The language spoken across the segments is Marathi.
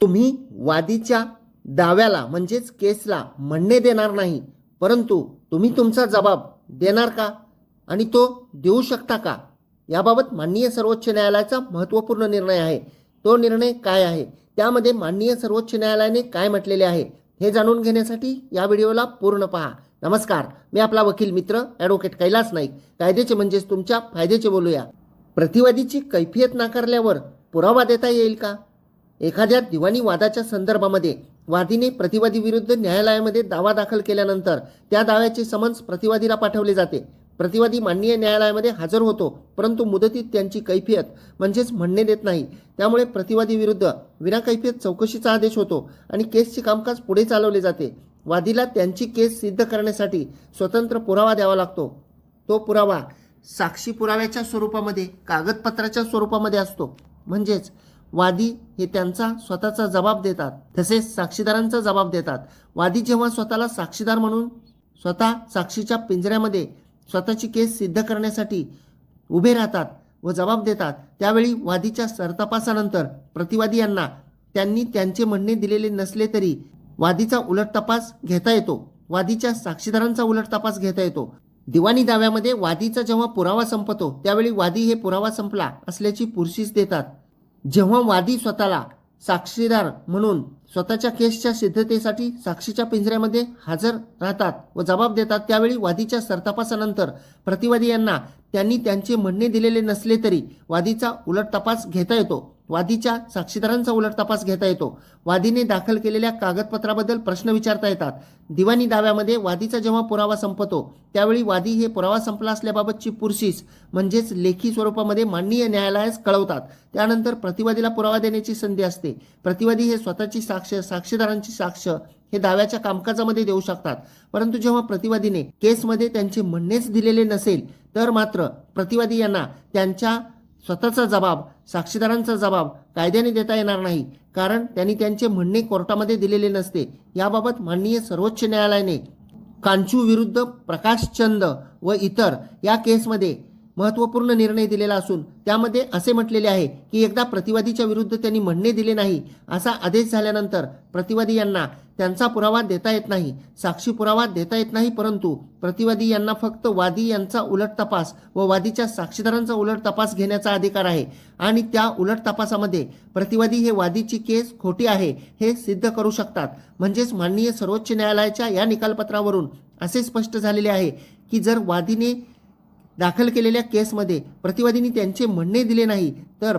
तुम्ही वादीच्या दाव्याला म्हणजेच केसला म्हणणे देणार नाही. परंतु तुम्ही तुमचा जबाब देणार का? आणि तो देऊ शकता का? याबाबत माननीय सर्वोच्च न्यायालयाचा महत्त्वपूर्ण निर्णय आहे. तो निर्णय काय आहे? त्यामध्ये माननीय सर्वोच्च न्यायालयाने काय म्हटलेले आहे? हे जाणून घेण्यासाठी या व्हिडिओला पूर्ण पहा. नमस्कार. मी आपला वकील मित्र ॲडव्होकेट कैलास नाईक. कायद्याचे म्हणजेच तुमच्या फायद्याचे बोलूया. प्रतिवादीची कैफियत नाकारल्यावर पुरावा देता येईल का? एखाद्या दिवाणी वादाच्या संदर्भामध्ये वादीने प्रतिवादी विरुद्ध न्यायालयामध्ये दावा दाखल केल्यानंतर त्या दाव्याचे समन्स प्रतिवादीला पाठवले जाते. प्रतिवादी माननीय न्यायालयामध्ये हजर होतो परंतु मुदतीत त्यांची कैफियत म्हणजेच म्हणणे देत नाही. त्यामुळे प्रतिवादी विरुद्ध विनाकैफियत चौकशीचा आदेश होतो आणि केसचे कामकाज पुढे चालवले जाते. वादीला त्यांची केस सिद्ध करण्यासाठी स्वतंत्र पुरावा द्यावा लागतो. तो पुरावा साक्षी पुराव्याच्या स्वरूपामध्ये कागदपत्राच्या स्वरूपामध्ये असतो. म्हणजेच वादी हे त्यांचा स्वतःचा जबाब देतात. तसेच साक्षीदारांचा जबाब देतात. वादी जेव्हा स्वतःला साक्षीदार म्हणून स्वतः साक्षीच्या पिंजऱ्यामध्ये स्वतःची केस सिद्ध करण्यासाठी उभे राहतात व जबाब देतात त्यावेळी वादीच्या सरतपासानंतर प्रतिवादी यांना त्यांनी त्यांचे म्हणणे दिलेले नसले तरी वादीचा उलट तपास घेता येतो. वादीच्या साक्षीदारांचा उलट तपास घेता येतो. दिवाणी दाव्यामध्ये वादीचा जेव्हा पुरावा संपतो त्यावेळी वादी हे पुरावा संपला असल्याची पुरशीस देतात. जेव्हा वादी स्वतःला साक्षीदार म्हणून स्वतःच्या केसच्या सिद्धतेसाठी साक्षीच्या पिंजऱ्यामध्ये हजर राहतात व जबाब देतात त्यावेळी वादीच्या सरतापासानंतर प्रतिवादी यांना त्यांनी त्यांचे म्हणणे दिलेले नसले तरी वादीचा उलट तपास घेता येतो. वादीच्या साक्षीदारांचा उलट तपास घेता येतो. वादीने दाखल केलेल्या कागदपत्राबद्दल प्रश्न विचारता येतात. दिवाणी दाव्यामध्ये वादीचा जेव्हा पुरावा संपतो त्यावेळी वादी हे पुरावा संपला असल्याबाबतची पुरशीस म्हणजेच लेखी स्वरूपामध्ये माननीय न्यायालयास कळवतात. त्यानंतर प्रतिवादीला पुरावा देण्याची संधी असते. प्रतिवादी हे स्वतःची साक्ष साक्षीदारांची साक्ष हे दाव्याच्या कामकाजामध्ये देऊ शकतात. परंतु जेव्हा प्रतिवादीने केसमध्ये त्यांचे म्हणणेच दिलेले नसेल तर मात्र प्रतिवादी यांना त्यांच्या स्वतःचा जबाब साक्षीदारांचा जबाब कायद्याने देता येणार नाही. कारण त्यांनी त्यांचे म्हणणे कोर्टामध्ये दिलेले नसते. याबाबत माननीय सर्वोच्च न्यायालयाने कांचू विरुद्ध प्रकाशचंद व इतर या केसमध्ये महत्त्वपूर्ण निर्णय दिलेला असून त्यामध्ये असे म्हटलेले आहे की एकदा प्रतिवादीच्या विरुद्ध त्यांनी म्हणणे दिले नाही असा आदेश झाल्यानंतर प्रतिवादी यांना त्यांचा पुरावा देता येत नाही. साक्षी पुरावा देता येत नाही परंतु प्रतिवादी यांना फक्त वादी यांचा उलट तपास व वादीच्या साक्षीदारांचा उलट तपास घेण्याचा अधिकार आहे. आणि त्या उलट तपासामध्ये प्रतिवादी हे वादीची केस खोटी आहे हे सिद्ध करू शकतात. म्हणजेच माननीय सर्वोच्च न्यायालयाच्या या निकालपत्रावरून असे स्पष्ट झालेले आहे की जर वादीने दाखल केलेल्या केसमध्ये प्रतिवादींनी त्यांचे म्हणणे दिले नाही तर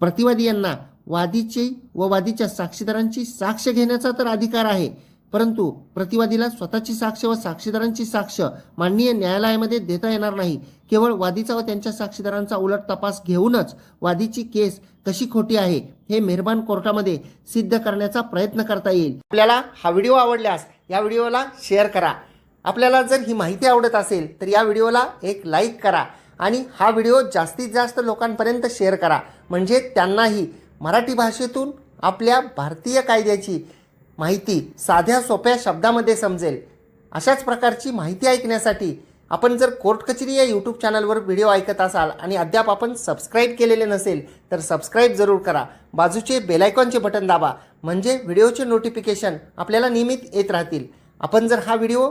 प्रतिवादी यांना वादीचे व वादीच्या साक्षीदारांची साक्ष घेण्याचा तर अधिकार आहे. परंतु प्रतिवादीला स्वतःची साक्ष व साक्षीदारांची साक्ष माननीय न्यायालयामध्ये देता येणार नाही. केवळ वादीचा व त्यांच्या साक्षीदारांचा उलट तपास घेऊनच वादीची केस कशी खोटी आहे हे मेहरबान कोर्टामध्ये सिद्ध करण्याचा प्रयत्न करता येईल. आपल्याला हा व्हिडिओ आवडल्यास या व्हिडिओला शेअर करा. आपल्याला जर ही माहिती आवडत असेल तर या व्हिडिओला एक लाईक करा आणि हा व्हिडिओ जास्तीत जास्त लोकांपर्यंत शेअर करा. म्हणजे त्यांनाही मराठी भाषेतून आपल्या भारतीय कायद्याची माहिती साध्या सोप्या शब्दामध्ये समजेल. अशाच प्रकारची माहिती ऐकण्यासाठी आपण जर कोर्ट कचेरी या यूट्यूब चॅनलवर व्हिडिओ ऐकत असाल आणि अद्याप आपण सबस्क्राईब केलेले नसेल तर सबस्क्राईब जरूर करा. बाजूचे बेलायकॉनचे बटन दाबा. म्हणजे व्हिडिओचे नोटिफिकेशन आपल्याला नियमित येत राहतील. आपण जर हा व्हिडिओ